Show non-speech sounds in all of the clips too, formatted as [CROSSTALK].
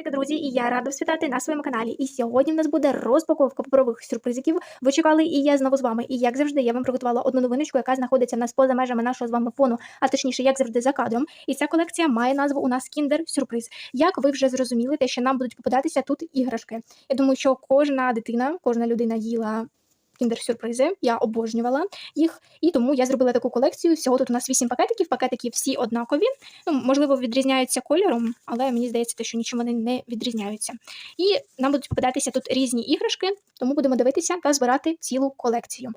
Таке, друзі, і я рада вас вітати на своєму каналі. І сьогодні в нас буде розпаковка паперових сюрпризиків. Ви чекали, і я знову з вами. І як завжди, я вам приготувала одну новиночку, яка знаходиться в нас поза межами нашого з вами фону, а точніше, як завжди, за кадром. І ця колекція має назву у нас Kinder Сюрприз. Як ви вже зрозуміли, те, що нам будуть попадатися тут іграшки. Я думаю, що кожна дитина, кожна людина їла. Кіндер-сюрпризи, я обожнювала їх, і тому я зробила таку колекцію. Всього тут у нас 8 пакетиків. Пакетики всі однакові. Ну, можливо, відрізняються кольором, але мені здається, те, що нічим вони не відрізняються. І нам будуть попадатися тут різні іграшки, тому будемо дивитися та збирати цілу колекцію.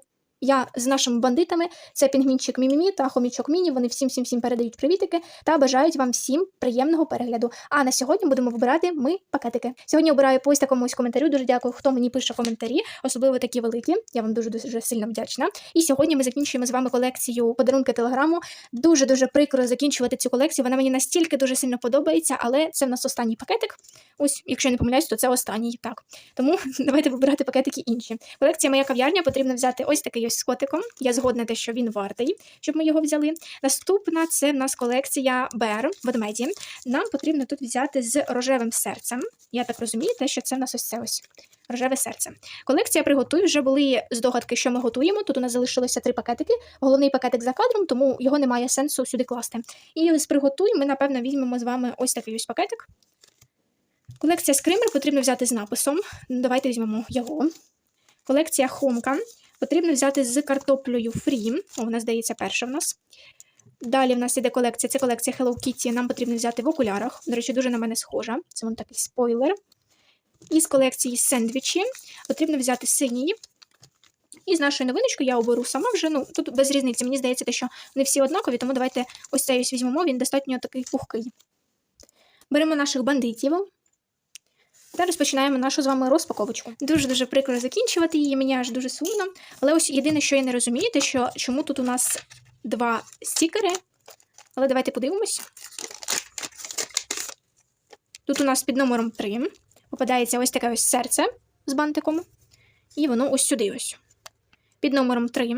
Я з нашими бандитами, це пінгвінчик Мімімі та хомічок Міні. Вони всім всім всім передають привітики та бажають вам всім приємного перегляду. А на сьогодні будемо вибирати ми пакетики. Сьогодні обираю по ось такому ось коментарю. Дуже дякую, хто мені пише коментарі, особливо такі великі. Я вам дуже дуже сильно вдячна. І сьогодні ми закінчуємо з вами колекцію подарунки телеграму. Дуже дуже прикро закінчувати цю колекцію. Вона мені настільки дуже сильно подобається, але це в нас останній пакетик. Ось, якщо я не помиляюсь, то це останній. Так тому [LAUGHS] давайте вибирати пакетики інші. Колекція моя кав'ярня потрібно взяти ось такий з котиком. Я згодна те, що він вартий, щоб ми його взяли. Наступна це в нас колекція Бер ведмеді. Нам потрібно тут взяти з рожевим серцем. Я так розумію, те, що це в нас ось це ось. Рожеве серце. Колекція приготуй. Вже були здогадки, що ми готуємо. Тут у нас залишилося три пакетики. Головний пакетик за кадром, тому його немає сенсу сюди класти. І з приготуй ми, напевно, візьмемо з вами ось такий ось пакетик. Колекція скример потрібно взяти з написом. Давайте візьмемо його. Колекція Хомка потрібно взяти з картоплею фрі. Вона здається, перша в нас. Далі в нас іде колекція. Це колекція Hello Kitty. Нам потрібно взяти в окулярах. До речі, дуже на мене схожа. Це вон такий спойлер. Із колекції сендвічі потрібно взяти синій. І з нашої новиночки я оберу сама вже. Ну, тут без різниці. Мені здається, що не всі однакові, тому давайте ось цей ось візьмемо, він достатньо такий пухкий. Беремо наших бандитів. Та розпочинаємо нашу з вами розпаковочку. Дуже-дуже прикро закінчувати її, мені аж дуже сумно. Але ось єдине, що я не розумію, те, що чому тут у нас два стікери. Але давайте подивимось. Тут у нас під номером 3 попадається ось таке ось серце з бантиком. І воно ось сюди ось. Під номером 3.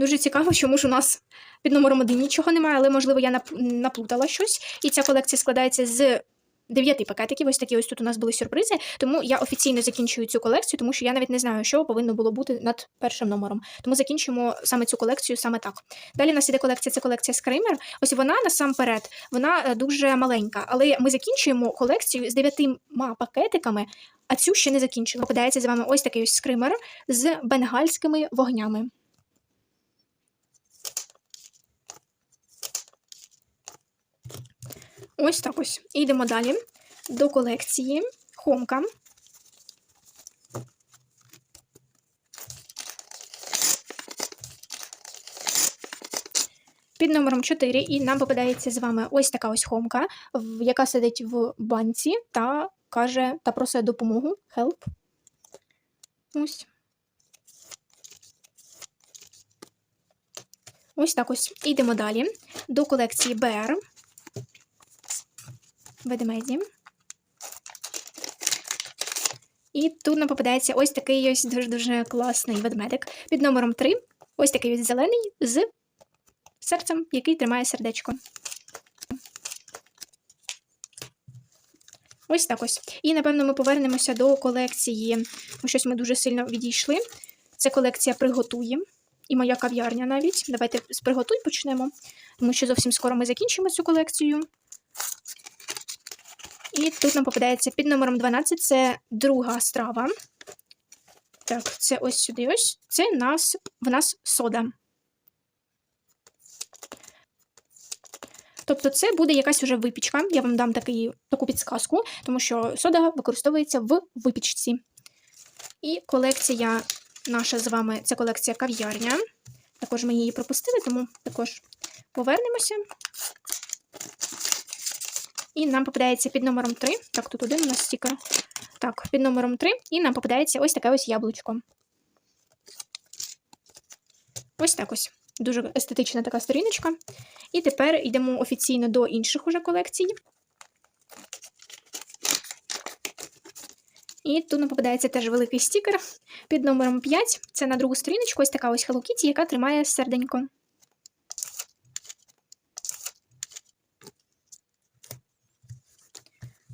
Дуже цікаво, чому ж у нас під номером 1 нічого немає, але, можливо, я наплутала щось. І ця колекція складається з 9 пакетиків. Ось такі ось тут у нас були сюрпризи. Тому я офіційно закінчую цю колекцію, тому що я навіть не знаю, що повинно було бути над першим номером. Тому закінчуємо саме цю колекцію саме так. Далі у нас іде колекція, це колекція Скример. Ось вона насамперед, вона е, дуже маленька, але ми закінчуємо колекцію з 9 пакетиками. А цю ще не закінчили. Попадається з вами ось такий ось скример з бенгальськими вогнями. Ось так ось. І йдемо далі до колекції Хомка. Під номером 4 і нам попадається з вами ось така ось хомка, яка сидить в банці та каже та просить допомогу. Help. Ось. Ось так ось. Йдемо далі до колекції Bear ведмеді. І тут нам попадається ось такий ось дуже-дуже класний ведмедик під номером 3. Ось такий ось зелений з серцем, який тримає сердечко. Ось так ось. І, напевно, ми повернемося до колекції. Щось ми дуже сильно відійшли. Це колекція приготує. І моя кав'ярня навіть. Давайте з приготуй почнемо, тому що зовсім скоро ми закінчимо цю колекцію. І тут нам попадається під номером 12 це друга страва. Так, це ось сюди ось. Це нас, в нас сода. Тобто, це буде якась уже випічка. Я вам дам такий, таку підсказку, тому що сода використовується в випічці. І колекція наша з вами це колекція кав'ярня. Також ми її пропустили, тому також повернемося. І нам попадається під номером 3. Так, тут один у нас стікер. Так, під номером 3. І нам попадається ось таке ось яблучко. Ось так ось. Дуже естетична така сторіночка. І тепер йдемо офіційно до інших уже колекцій. І тут нам попадається теж великий стікер під номером 5. Це на другу сторіночку, ось така ось Hello Kitty, яка тримає серденько.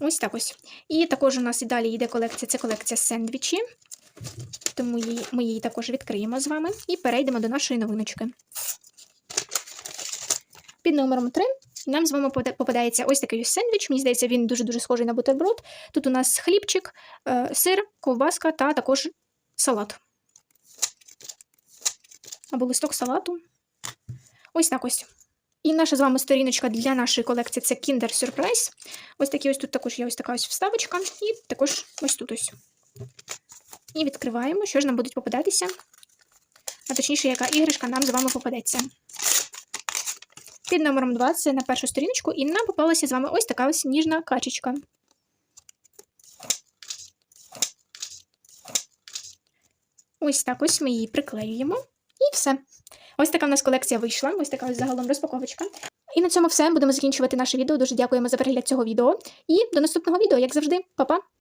Ось так ось. І також у нас і далі йде колекція, це колекція сендвічі. Тому її, ми її також відкриємо з вами і перейдемо до нашої новиночки. Під номером 3 нам з вами попадається ось такий ось сендвіч. Мені здається, він дуже-дуже схожий на бутерброд. Тут у нас хлібчик, е, сир, ковбаска та також салат. Або листок салату. Ось так ось. І наша з вами сторіночка для нашої колекції це Kinder Surprise. Ось такі ось тут також є ось така ось вставочка, і також ось тут ось. І відкриваємо, що ж нам будуть попадатися. А точніше, яка іграшка нам з вами попадеться. Під номером 2 це на першу сторіночку, і нам попалася з вами ось така ось ніжна качечка. Ось так ось ми її приклеюємо. Все. Ось така в нас колекція вийшла. Ось така ось загалом розпаковочка. І на цьому все. Будемо закінчувати наше відео. Дуже дякуємо за перегляд цього відео. І до наступного відео, як завжди, Па-па!